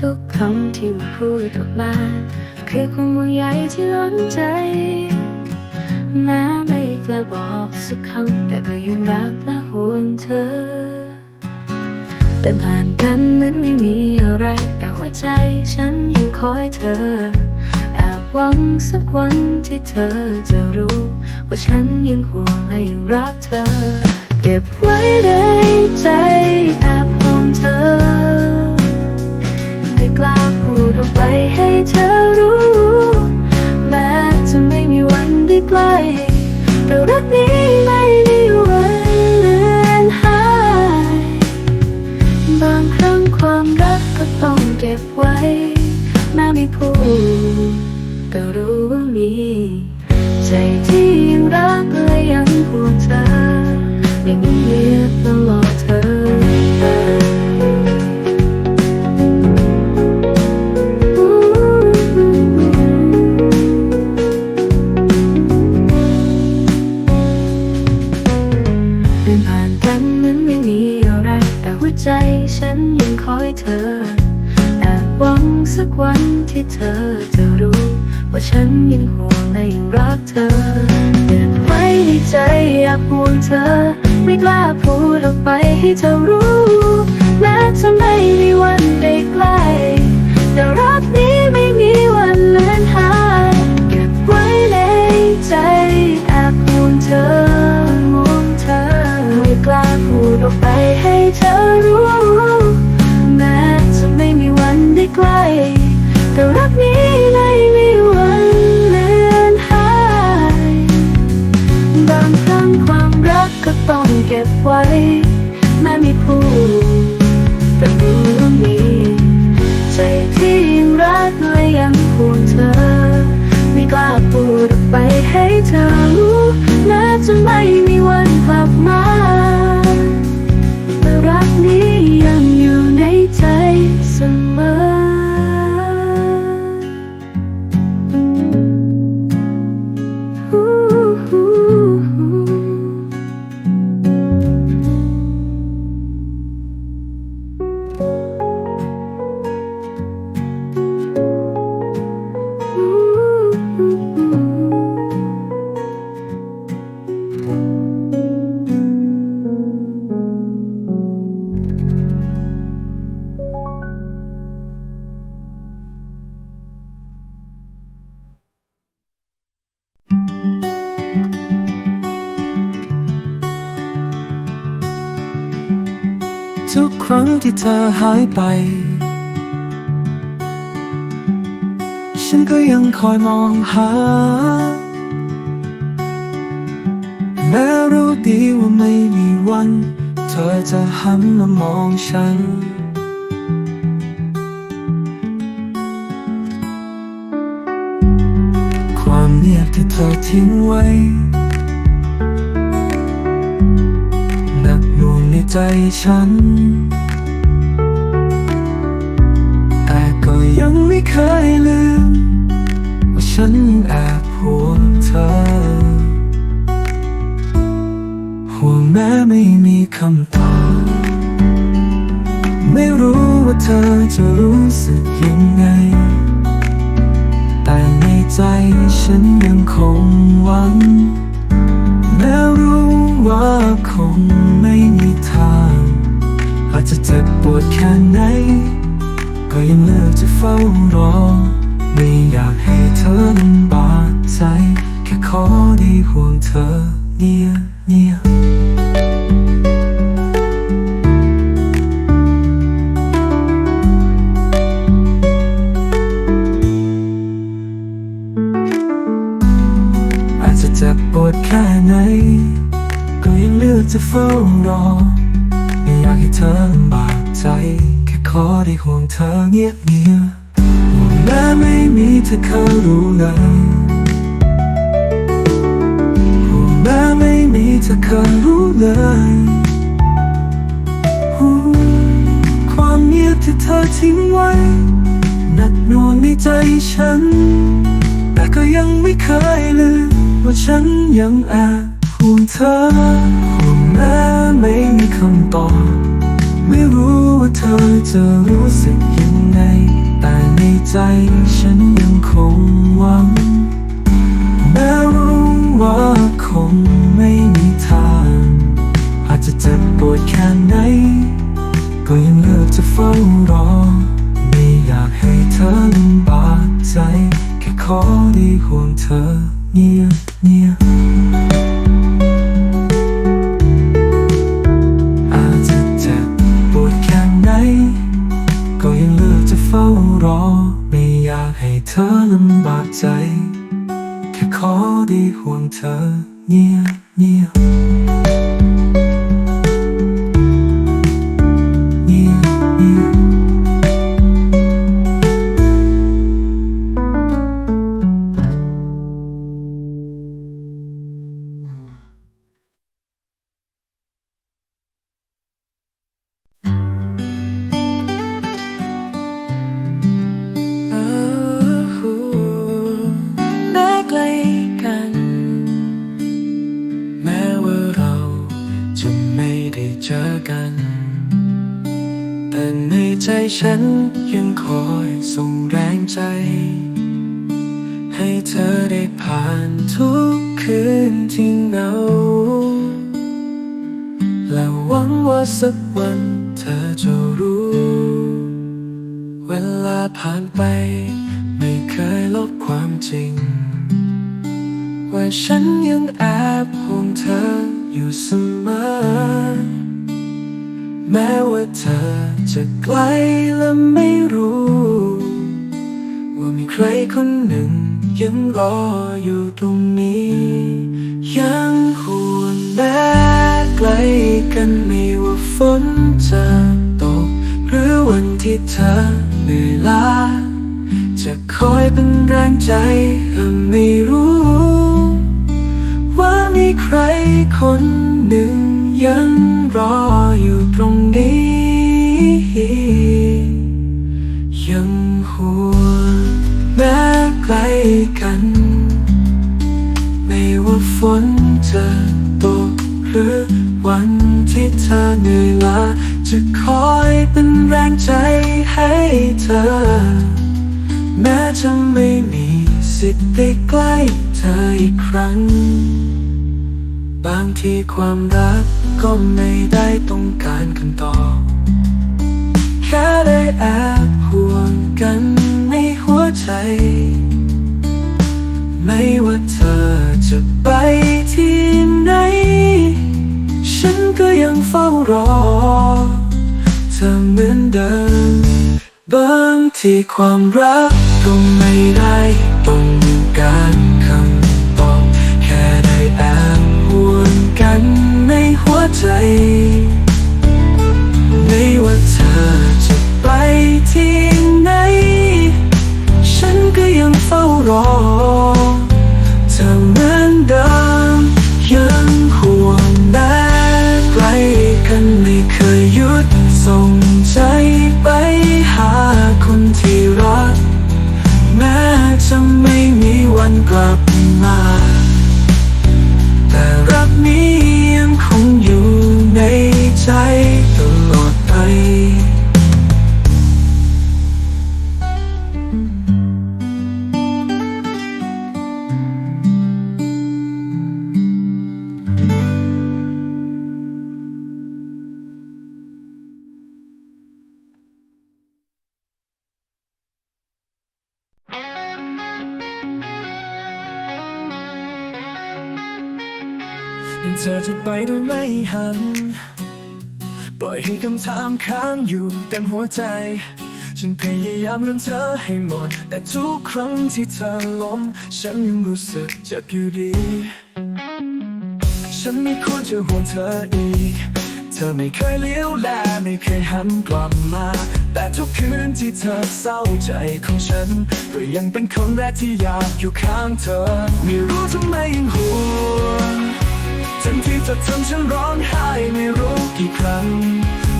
ทุกคำที่มันพูดออกมา คือความห่วงใยที่ล้นใจแม้ไม่กล้าบอกสักคำแต่ก็ยังรักและห่วงเธอ แต่ผ่านกันเหมือนไม่มีอะไรแต่หัวใจฉันยังคอยเธอแอบหวังสักวันที่เธอจะรู้ ว่าฉันยังห่วงและยังรักเธอ เก็บไว้ในใจแอบ ให้เธอรู้แม้จะไม่มีวันได้ใกล้แต่รักนี้ไม่มีวันเลือนหายเก็บไว้ในใจแอบห่วงเธอห่วงเธอไม่กล้าพูดออกไปให้เธอรู้แม้จะไม่มีวันได้ใกล้แต่รักนี้ไม่มีวันเลือนหายบางครั้งความรักก็ต้อง ทุกครั้งที่เธอหายไป ฉันก็ยังคอยมองหา แม้รู้ดีว่าไม่มีวัน เธอจะหันมามองฉันความเงียบที่เธอทิ้งไว้ ใจฉัน แต่ก็ยังไม่เคยลืม ว่าฉันแอบห่วงเธอ ห่วงแม้ไม่มีคำตอบ ไม่รู้ว่าเธอจะรู้สึกยังไง แต่ในใจฉันยังคงหวัง ว่าคงไม่มีทาง อาจจะเจ็บปวดแค่ไหน ก็ยังเลือกจะเฝ้ารอ ไม่อยากให้เธอลำบาดใจ แค่ขอได้ห่วงเธอเนียเนีย เธอเคยรู้เลยห่วงแม้ไม่มีเธอเคยรู้เลยห่วงความเงียบที่เธอทิ้งไว้หนักหน่วงในใจฉัน แต่ก็ยังไม่เคยลืมว่าฉันยังแอบห่วงเธอห่วงแม้ไม่มีคำตอบไม่รู้ว่าเธอจะรู้สึก ใจฉันยังคงหวังแม้รู้ว่าคงไม่มีทาง อาจจะเจ็บปวดแค่ไหน ก็ยังเลือกจะเฝ้ารอ ไม่อยากให้เธอลำบากใจ แค่ขอได้ห่วงเธอเงียบ ได้เจอกัน แต่ในใจฉันยังคอยส่งแรงใจ ให้เธอได้ผ่านทุกคืนที่เหงา และหวังว่าสักวันเธอจะรู้ เวลาผ่านไปไม่เคยลบความจริง ว่าฉันยังแอบห่วงเธออยู่เสมอ แม้ว่าเธอจะไกลและไม่รู้ ว่ามีใครคนหนึ่งยังรออยู่ตรงนี้ ยังห่วงแม้ไกลกันไม่ว่าฝนจะตก หรือวันที่เธอเหนื่อยล้าจะคอยเป็นแรงใจและไม่รู้ ว่ามีใครคนหนึ่ง ยังรออยู่ตรงนี้ ยังห่วงแม้ไกลกัน ไม่ว่าฝนจะตกหรือวันที่เธอเหนื่อยล้าจะคอยเป็นแรงใจให้เธอ แม้จะไม่มีสิทธิ์ได้ใกล้เธออีกครั้ง บางทีความรักก็ไม่ได้ต้องการคำตอแค่ได้แอบห่วงกันในหัวใจ ไม่ว่าเธอจะไปที่ไหน ฉันก็ยังเฝ้ารอ เธอเหมือนเดิมบางทีความรักก็ไม่ได้ต้อง จะไม่มีวันกลับมา แต่รักนี้ยังคงอยู่ในใจ เธอจะไปโดยไม่หัน ปล่อยให้คำถามค้างอยู่เต็มหัวใจ ฉันพยายามลืมเธอให้หมด แต่ทุกครั้งที่เธอล้ม ฉันยังรู้สึกเจ็บอยู่ดี ฉันไม่ควรจะห่วงเธออีก เธอไม่เคยเลี้ยวแลไม่เคยหันกลับมา แต่ทุกคืนที่เธอเศร้าใจของฉัน ก็ยังเป็นคนแรกที่อยากอยู่ข้างเธอ ไม่รู้ทำไมยังห่วง ทันทีจะทำฉันร้องไห้ไม่รู้กี่ครั้ง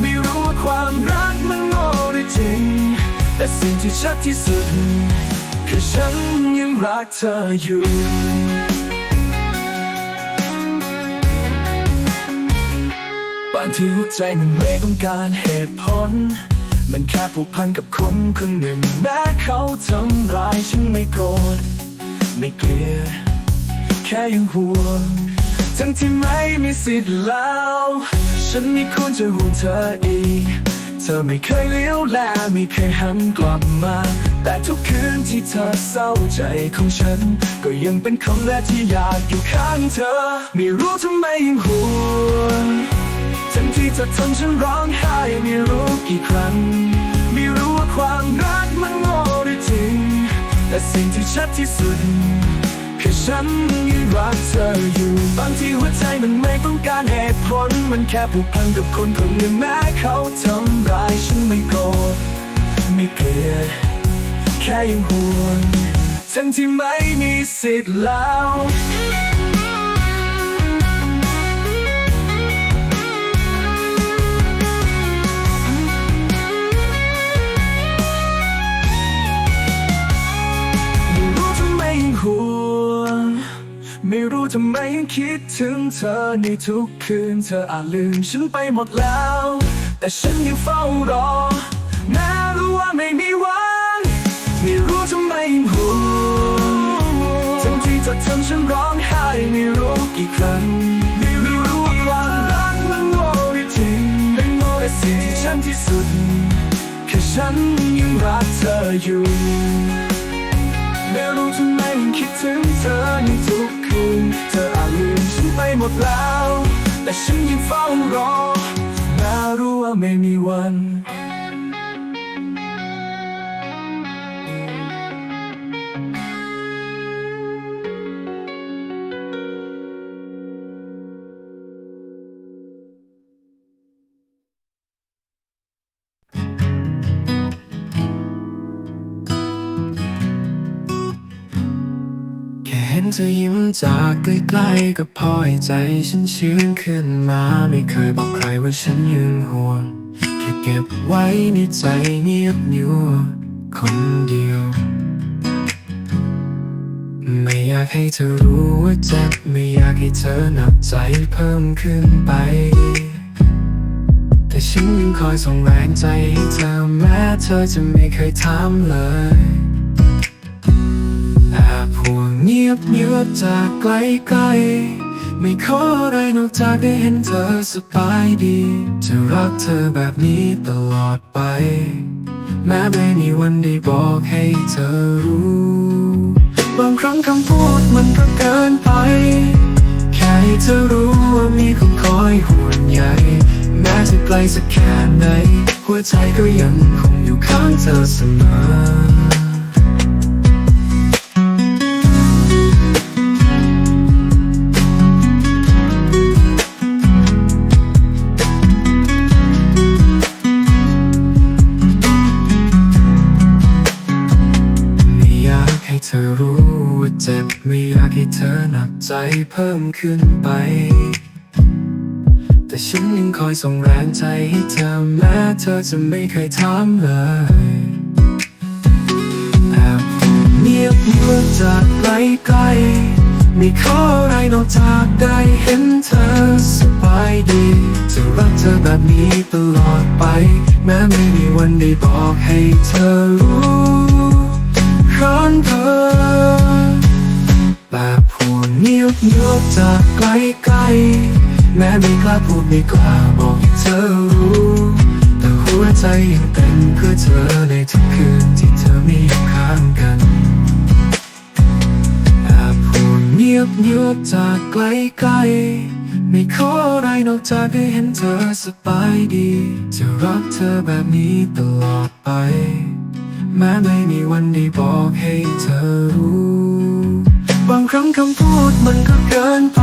ไม่รู้ว่าความรักมันโง่หรือจริง แต่สิ่งที่ชัดที่สุด คือฉันยังรักเธออยู่บางทีหัวใจมันไม่ต้องการเหตุผล มันแค่ผูกพันกับคนคนหนึ่ง แม้เขาทำร้ายฉันไม่โกรธ ไม่เกลียดแค่ยังห่วง ทั้งที่ไม่มีสิทธิ์แล้ว ฉันไม่ควรจะห่วงเธออีก เธอไม่เคยเลี้ยวแลไม่เคยหันกลับมา แต่ทุกคืนที่เธอเศร้าใจของฉัน ก็ยังเป็นคำแรกที่อยากอยู่ข้างเธอ ไม่รู้ทำไมยังห่วงทั้งที่เธอทำฉันร้องไห้ไม่รู้กี่ครั้ง ไม่รู้ว่าความรักมันโง่หรือจริง แต่สิ่งที่ชัดที่สุด คือฉันยังรักเธออยู่ บางทีหัวใจมันไม่ต้องการเหตุผล มันแค่ผูกพันกับคนคนหนึ่งแม้เขาทำร้ายฉันไม่โกรธไม่เกลียดแค่ยังห่วงทั้งที่ไม่มีสิทธิ์แล้ว ยังคิดถึงเธอในทุกคืน เธออาจลืมฉันไปหมดแล้ว แต่ฉันยังเฝ้ารอ แม้รู้ว่าไม่มีวันไม่รู้ทำไมยังห่วงทั้งที่เธอทำฉันร้องไห้ไม่รู้กี่ครั้งไม่รู้ว่าความรักมันโง่หรือจริงไม่โง่แต่สิ่งที่ฉันที่สุด แค่ฉันยังรักเธออยู่ หมดแล้ว แต่ฉันยังเฝ้ารอแม้รู้ว่าไม่มีวัน เธอยิ้มจากใกล้ๆก็พอให้ใจฉันชื้นขึ้นมา ไม่เคยบอกใครว่าฉันยังห่วงแค่เก็บไว้ในใจเงียบอยู่คนเดียว ไม่อยากให้เธอรู้ว่าเจ็บไม่อยากให้เธอหนักใจเพิ่มขึ้นไป แต่ฉันยังคอยส่งแรงใจให้เธอแม้เธอจะไม่เคยถามเลย ยบเงียบจากไกลไกลๆไม่ขออะไรนอกจากได้เห็นเธอสบายดี จะรักเธอแบบนี้ตลอดไป แม้ไม่มีวันได้บอกให้เธอรู้ บางครั้งคำพูดมันก็เกินไป แค่ให้เธอรู้ว่ามีคนคอยห่วงใยแม้จะไกลสักแค่ไหน หัวใจก็ยังคงอยู่ข้างเธอเสมอ ให้เธอรู้ว่าเจ็บไม่อยากให้เธอหนักใจเพิ่มขึ้นไป แต่ฉันยังคอยส่งแรงใจให้เธอแม้เธอจะไม่เคยถามเลยแอบเงียบเงียบจากไกลไกลๆไม่ขออะไรนอกจากได้เห็นเธอสบายดี จะรักเธอแบบนี้ตลอดไป แม้ไม่มีวันได้บอกให้เธอรู้ ไม่กล้าพูดไม่กล้าบอกให้เธอรู้ แต่หัวใจยังเต้นเพื่อเธอในทุกคืนที่เธอไม่อยู่ข้างกันแอบห่วงเงียบเงียบจากไกลไกลๆไม่ขออะไรนอกจากได้เห็นเธอสบายดี จะรักเธอแบบนี้ตลอดไป แม้ไม่มีวันได้บอกให้เธอรู้ บางครั้งคำพูดมันก็เกินไป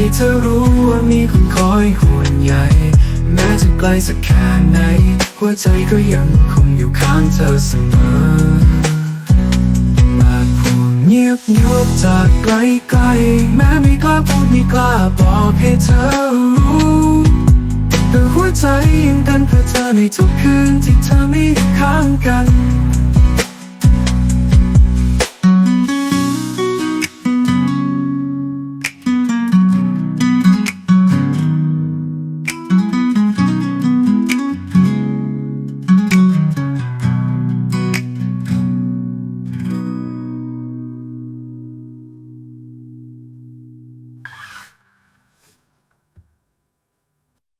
ให้เธอรู้ว่ามีคนคอยห่วงใยแม้จะไกลสักแค่ไหน หัวใจก็ยังคงอยู่ข้างเธอเสมอ มาห่วงเงียบยบจากไกลไกล แม้ไม่กล้าพูดไม่กล้าบอกให้เธอรู้แต่หัวใจยังเต้นเพื่อเธอในทุกคืนที่เธอไม่อยู่ข้างกัน